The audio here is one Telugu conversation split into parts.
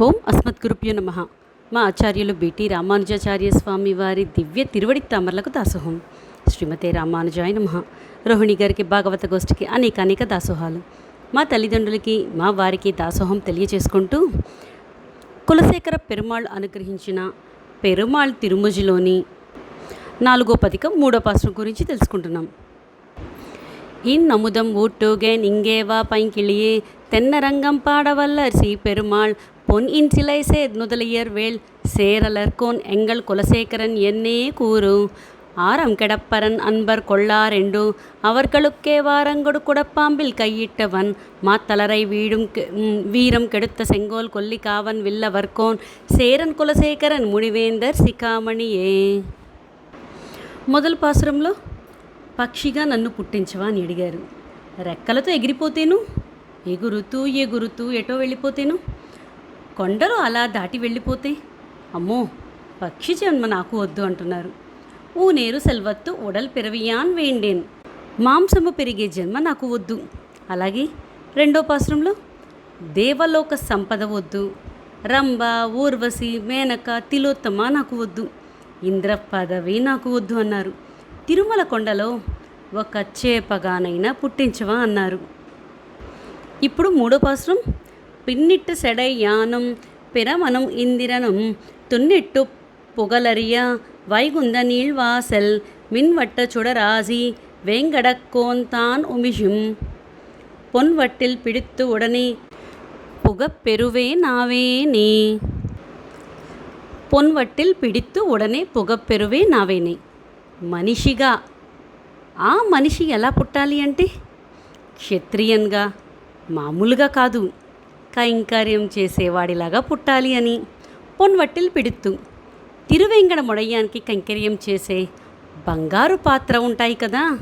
ఓం అస్మద్గురుభ్యో నమ మా ఆచార్యులు బిటి రామానుజాచార్య స్వామి వారి దివ్య తిరువడి తామరలకు దాసోహం శ్రీమతే రామానుజాయ నమ రోహిణి గారికి భాగవత గోష్ఠికి అనేక అనేక దాసోహాలు మా తల్లిదండ్రులకి మా వారికి దాసోహం తెలియచేసుకుంటూ కులశేఖర పెరుమాళ్ అనుగ్రహించిన పెరుమాళ్ తిరుముజిలోని నాలుగో పథకం మూడో పాశ్రం గురించి తెలుసుకుంటున్నాం இந்நமுதம் ஊட்டுகேன் இங்கேவா பைங்கிளியே தென்னரங்கம் பாடவல்லர் சி பெருமாள் பொன் இன் சிலை சேர் நுதலியர் வேள் சேரலர்கோன் எங்கள் குலசேகரன் என்னே கூறு ஆரம் கெடப்பரன் அன்பர் கொள்ளாரெண்டு அவர்களுக்கே வாரங்கொடு குடப்பாம்பில் கையிட்டவன் மாத்தலரை வீடும் கெ- ம், வீரம் கெடுத்த செங்கோல் கொல்லி காவன் வில்லவர்கோன் சேரன் குலசேகரன் முனிவேந்தர் சிகாமணியே మొదలు పాసురంలో పక్షిగా నన్ను పుట్టించవా అని అడిగారు రెక్కలతో ఎగిరిపోతేను ఎగురుతూ ఎగురుతూ ఎటో వెళ్ళిపోతేను కొండలు అలా దాటి వెళ్ళిపోతే? అమ్మో పక్షి జన్మ నాకు వద్దు అంటున్నారు. ఊనేరు సెల్వత్తు ఉడల్ పెరవియాన్ వేండేన్. మాంసము పెరిగే జన్మ నాకు వద్దు. అలాగే రెండో పాశ్రంలో దేవలోక సంపద వద్దు. రంభ ఊర్వశి మేనక తిలోత్తమ నాకు వద్దు. ఇంద్ర పదవి నాకు వద్దు అన్నారు. తిరుమల కొండలో ఒక చేపగానైనా పుట్టించవా అన్నారు. ఇప్పుడు మూడో పాశ్రం పిన్నిట్టు సెడై యానం పిరమనం ఇందిరనం తున్నిట్టు புகழறிய வைகுந்த நீழ்வாசல் மின்வட்ட சுடராசி வேங்கடக்கோன்தான் உமிஷும் பொன்வட்டில் பிடித்து உடனே புகப்பெருவே நாவே நீ పొన్వట్టిల్ పిడిత్తు ఉడనే పొగపెరువే నావేనే మనిషిగా ఆ మనిషి ఎలా పుట్టాలి అంటే క్షత్రియన్గా మామూలుగా కాదు కైంకర్యం చేసేవాడిలాగా పుట్టాలి అని పొన్వట్టిల్ పిడుత్తు. తిరువెంగడ మొడయ్యానికి కైంకర్యం చేసే బంగారు పాత్ర ఉంటాయి కదా.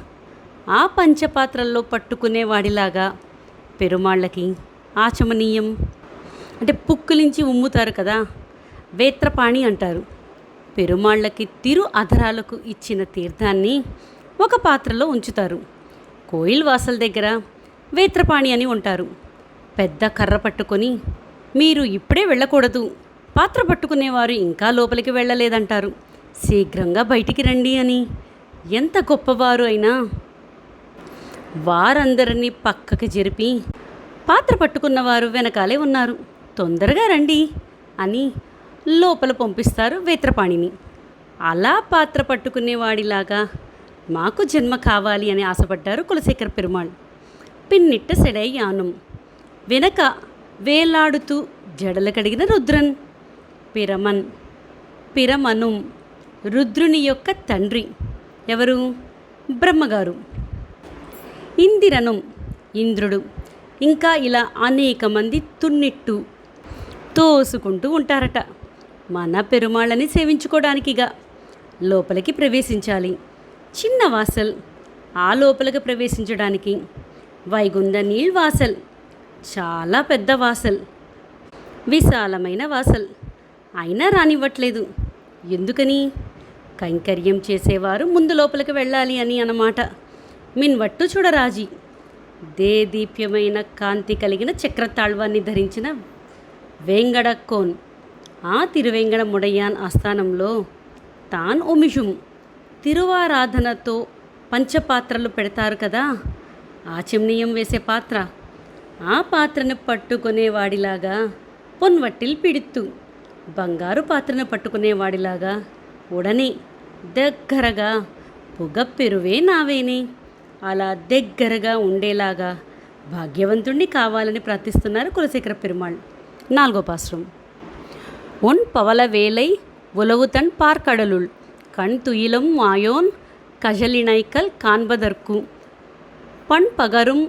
ఆ పంచపాత్రల్లో పట్టుకునేవాడిలాగా పెరుమాళ్ళకి ఆచమనీయం. అంటే పుక్కులించి ఉమ్ముతారు కదా వేత్రపాణి అంటారు. పెరుమాళ్ళకి తిరు అధరాలకు ఇచ్చిన తీర్థాన్ని ఒక పాత్రలో ఉంచుతారు. కోయిల్ వాసల దగ్గర వేత్రపాణి అని ఉంటారు. పెద్ద కర్ర పట్టుకొని మీరు ఇప్పుడే వెళ్ళకూడదు. పాత్ర పట్టుకునేవారు ఇంకా లోపలికి వెళ్ళలేదంటారు. శీఘ్రంగా బయటికి రండి అని. ఎంత గొప్పవారు అయినా వారందరినీ పక్కకి జరిపి పాత్ర పట్టుకున్నవారు వెనకాలే ఉన్నారు. తొందరగా రండి అని లోపల పంపిస్తారు వేత్రపాణిని. అలా పాత్ర పట్టుకునేవాడిలాగా మాకు జన్మ కావాలి అని ఆశపడ్డారు కులశేఖర పెరుమాళ్. పిన్నిట్ట సెడై యానం. వెనక వేలాడుతూ జడలు కడిగిన రుద్రన్ పిరమన్ పిరమను రుద్రుని యొక్క తండ్రి ఎవరు? బ్రహ్మగారు. ఇందిరను ఇంద్రుడు. ఇంకా ఇలా అనేక మంది తున్నిట్టు తోసుకుంటూ ఉంటారట. మన పెరుమాళ్ళని సేవించుకోవడానికిగా లోపలికి ప్రవేశించాలి. చిన్న వాసల్ ఆ లోపలికి ప్రవేశించడానికి. వైగుంద నీళ్ వాసల్ చాలా పెద్ద వాసల్. విశాలమైన వాసల్. అయినా రానివ్వట్లేదు. ఎందుకని? కైంకర్యం చేసేవారు ముందు లోపలికి వెళ్ళాలి అని అన్నమాట. మిన్వట్టు చూడరాజీ. దేదీప్యమైన కాంతి కలిగిన చక్రతాళ్వాన్ని ధరించిన వేంగడక్కోన్ ఆ తిరువేంగడ ముడయ్యాన్ ఆస్థానంలో తాన్ ఒమిషుం తిరువారాధనతో పంచపాత్రలు పెడతారు కదా? ఆచమనీయం వేసే పాత్ర. ఆ పాత్రను పట్టుకునేవాడిలాగా పొన్వట్టిల్ పిడిత్తు బంగారు పాత్రను పట్టుకునేవాడిలాగా ఉడనే దగ్గరగా పొగ పెరువే నావేనే అలా దగ్గరగా ఉండేలాగా భాగ్యవంతుణ్ణి కావాలని ప్రార్థిస్తున్నారు కులశేఖర పెరుమాళ్ నాలుగో పాశ్రం ஒன் பவள வேலை உலவுதன் பார்க்கடலுள் கண் துயிலும் மாயோன் கஜலினைக்கல் காண்பதற்கு பண் பகரும்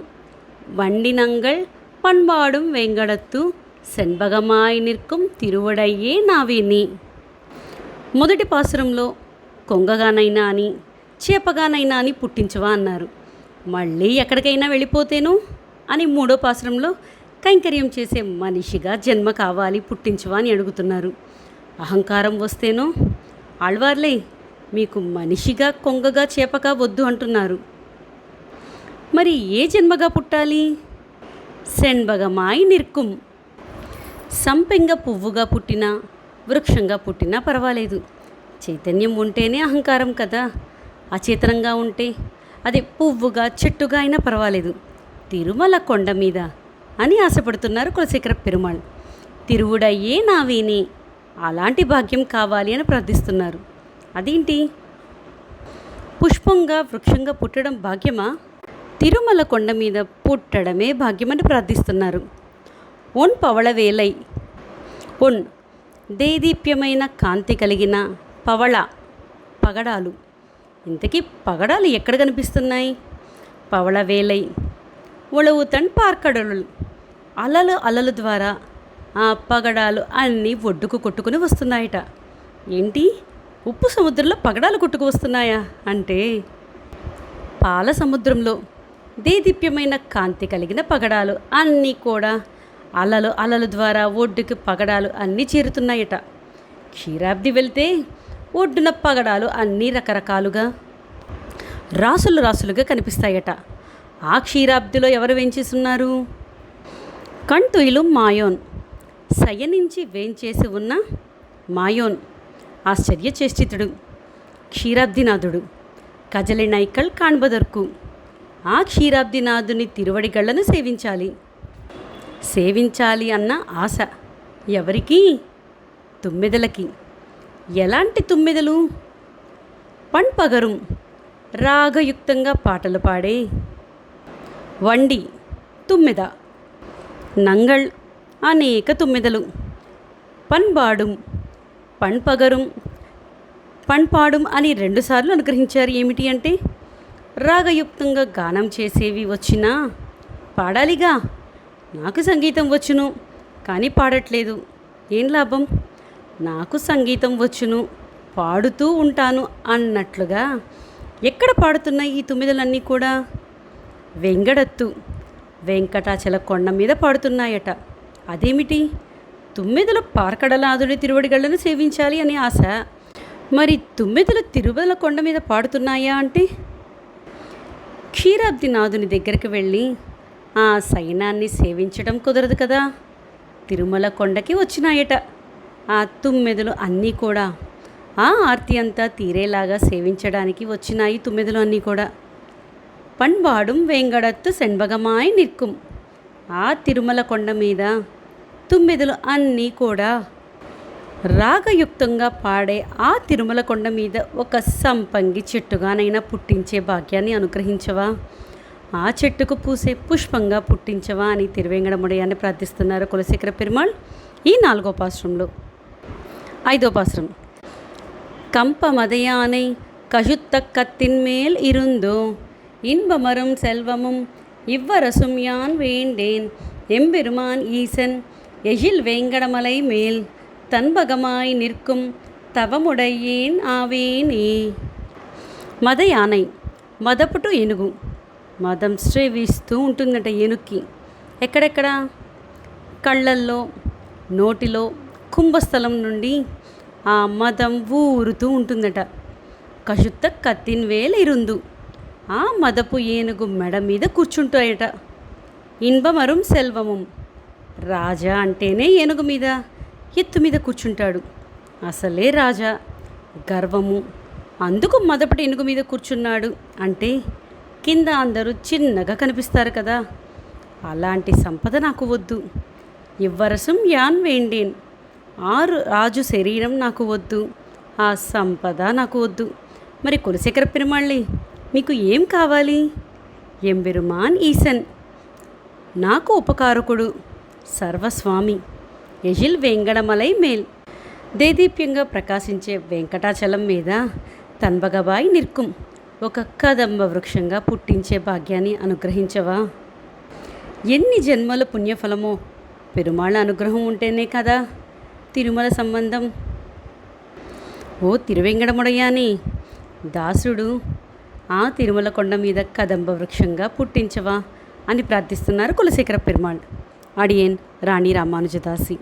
வண்டினங்கள் பண்பாடும் வெங்கடத்து செண்பகமாய் நிற்கும் తిరువడయ్యే నావేని మొదటి పాసురంలో కొంగగానైనా అని చేపగానైనా అని పుట్టించవా అన్నారు మళ్ళీ ఎక్కడికైనా వెళ్ళిపోతేను అని మూడో పాసురంలో కైంకర్యం చేసే మనిషిగా జన్మ కావాలి పుట్టించవా అని అడుగుతున్నారు అహంకారం వస్తేనో ఆళ్వార్లే మీకు మనిషిగా కొంగగా చేపగా వద్దు అంటున్నారు మరి ఏ జన్మగా పుట్టాలి? సెన్బగమాయి నిర్కుం. సంపెంగ పువ్వుగా పుట్టినా వృక్షంగా పుట్టినా పర్వాలేదు. చైతన్యం ఉంటేనే అహంకారం కదా. అచేతనంగా ఉంటే అది పువ్వుగా చెట్టుగా అయినా పర్వాలేదు. తిరుమల కొండ మీద అని ఆశపడుతున్నారు కులశేఖర పెరుమాళ్. తిరువుడయ్యే నా అలాంటి భాగ్యం కావాలి అని ప్రార్థిస్తున్నారు. అదేంటి? పుష్పంగా వృక్షంగా పుట్టడం భాగ్యమా? తిరుమల కొండ మీద పుట్టడమే భాగ్యమని ప్రార్థిస్తున్నారు. ఒన్ పవళవేలై ఒన్ దేదీప్యమైన కాంతి కలిగిన పవళ పగడాలు. ఇంతకీ పగడాలు ఎక్కడ కనిపిస్తున్నాయి? పవళవేలై ఒళవుతన్ పార్కడలు. అలలు అలలు ద్వారా ఆ పగడాలు అన్నీ ఒడ్డుకు కొట్టుకుని వస్తున్నాయట. ఏంటి? ఉప్పు సముద్రంలో పగడాలు కొట్టుకు వస్తున్నాయా? అంటే పాల సముద్రంలో దేదీప్యమైన కాంతి కలిగిన పగడాలు అన్నీ కూడా అలలు అలలు ద్వారా ఒడ్డుకి పగడాలు అన్నీ చేరుతున్నాయట. క్షీరాబ్ది వెళ్తే ఒడ్డున పగడాలు అన్నీ రకరకాలుగా రాసులు రాసులుగా కనిపిస్తాయట. ఆ క్షీరాబ్దిలో ఎవరు వేంచేస్తున్నారు కంటుయిలు మాయోన్. సయనించి వేంచేసి ఉన్న మాయోన్. ఆశ్చర్యచేష్టితుడు. క్షీరాబ్దినాథుడు. కజలి నైకల్ కాణబదర్కు. ఆ క్షీరాబ్దినాథుని తిరువడిగళ్ళను సేవించాలి. సేవించాలి అన్న ఆశ ఎవరికి? తుమ్మెదలకి. ఎలాంటి తుమ్మెదలు? పణ్పగరం రాగయుక్తంగా పాటలు పాడే వండి తుమ్మెద. నంగళ్ అనేక తుమ్మెదలు. పన్బాడుం పన్పగరుం పన్పాడుం అని రెండుసార్లు అనుగ్రహించారు ఏమిటి అంటే రాగయుక్తంగా గానం చేసేవి వచ్చినా పాడాలిగా. నాకు సంగీతం వచ్చును కానీ పాడట్లేదు. ఏం లాభం? నాకు సంగీతం వచ్చును పాడుతూ ఉంటాను అన్నట్లుగా. ఎక్కడ పాడుతున్నాయి ఈ తుమ్మిదలన్నీ కూడా? వెంగడత్తు వెంకటాచల కొండ మీద పాడుతున్నాయట. అదేమిటి? తుమ్మిదల పార్కడలాదుడి తిరువడిగళ్ళను సేవించాలి అనే ఆశ. మరి తుమ్మిదల తిరుమల కొండ మీద పాడుతున్నాయా అంటే? క్షీరాబ్దినాథుని దగ్గరికి వెళ్ళి ఆ సైనాన్ని సేవించడం కుదరదు కదా. తిరుమల కొండకి వచ్చినాయట. ఆ తుమ్మెదలు అన్నీ కూడా ఆ ఆర్తి అంతా తీరేలాగా సేవించడానికి వచ్చినాయి తుమ్మెదలు అన్నీ కూడా. పణ్వాడుం వెంగడత్తు సెంబగమాయ్ నిక్కుం ఆ తిరుమల కొండ మీద తుమ్మెదలు అన్నీ కూడా రాగయుక్తంగా పాడే ఆ తిరుమల కొండ మీద ఒక సంపంగి చెట్టుగానైనా పుట్టించే భాగ్యాన్ని అనుగ్రహించవా ఆ చెట్టుకు పూసే పుష్పంగా పుట్టించవా అని తిరువేంగడముడయాన్ని ప్రార్థిస్తున్నారు కులశేఖర పెరుమాళ్ ఈ నాలుగో పాశ్రంలో ఐదో పాశ్రం கம்பமதையானை கழுத்த கத்தின் மேல் இருந்தோ இன்பமரும் செல்வமும் இவ்வரசும் யான் வேண்டேன் எம்பெருமான் ஈசன் எழில் வேங்கடமலை மேல் தன்பகமாய் நிற்கும் తవముడయ్యేన్ ఆవేనే మద యానై మదపుటు ఏనుగు మదం శ్రేవిస్తూ ఉంటుందట ఏనుక్కి ఎక్కడెక్కడ కళ్ళల్లో నోటిలో కుంభస్థలం నుండి ఆ మదం ఊరుతూ ఉంటుందట కషుత్త కత్తిన్ వేల ఇరుందు ఆ మదపు ఏనుగు మెడ మీద కూర్చుంటాయట ఇన్బమరం సెల్వము రాజా అంటేనే ఏనుగు మీద ఎత్తు మీద కూర్చుంటాడు. అసలే రాజా గర్వము. అందుకు మదపటి ఎనుగు మీద కూర్చున్నాడు అంటే కింద అందరూ చిన్నగా కనిపిస్తారు కదా. అలాంటి సంపద నాకు వద్దు. ఇవ్వరసం యాన్ వేండేన్. ఆరు రాజు శరీరం నాకు వద్దు. ఆ సంపద నాకు వద్దు. మరి కులశేఖర పెరుమాళ్ళి మీకు ఏం కావాలి? ఎంబెరుమాన్ ఈసన్. నాకు ఉపకారకుడు సర్వస్వామి. ఎజిల్ వెంగడమలై మేల్. దేదీప్యంగా ప్రకాశించే వెంకటాచలం మీద తన్బగబాయి నిర్కుం. ఒక కదంబ వృక్షంగా పుట్టించే భాగ్యాన్ని అనుగ్రహించవా? ఎన్ని జన్మల పుణ్యఫలమో పెరుమాళ్ళ అనుగ్రహం ఉంటేనే కదా తిరుమల సంబంధం. ఓ తిరువెంగడముడయ్యాని దాసుడు ఆ తిరుమల కొండ మీద కదంబ వృక్షంగా పుట్టించవా అని ప్రార్థిస్తున్నారు కులశేఖర పెరుమాళ్. అడియన్ రాణి రామానుజదాసి.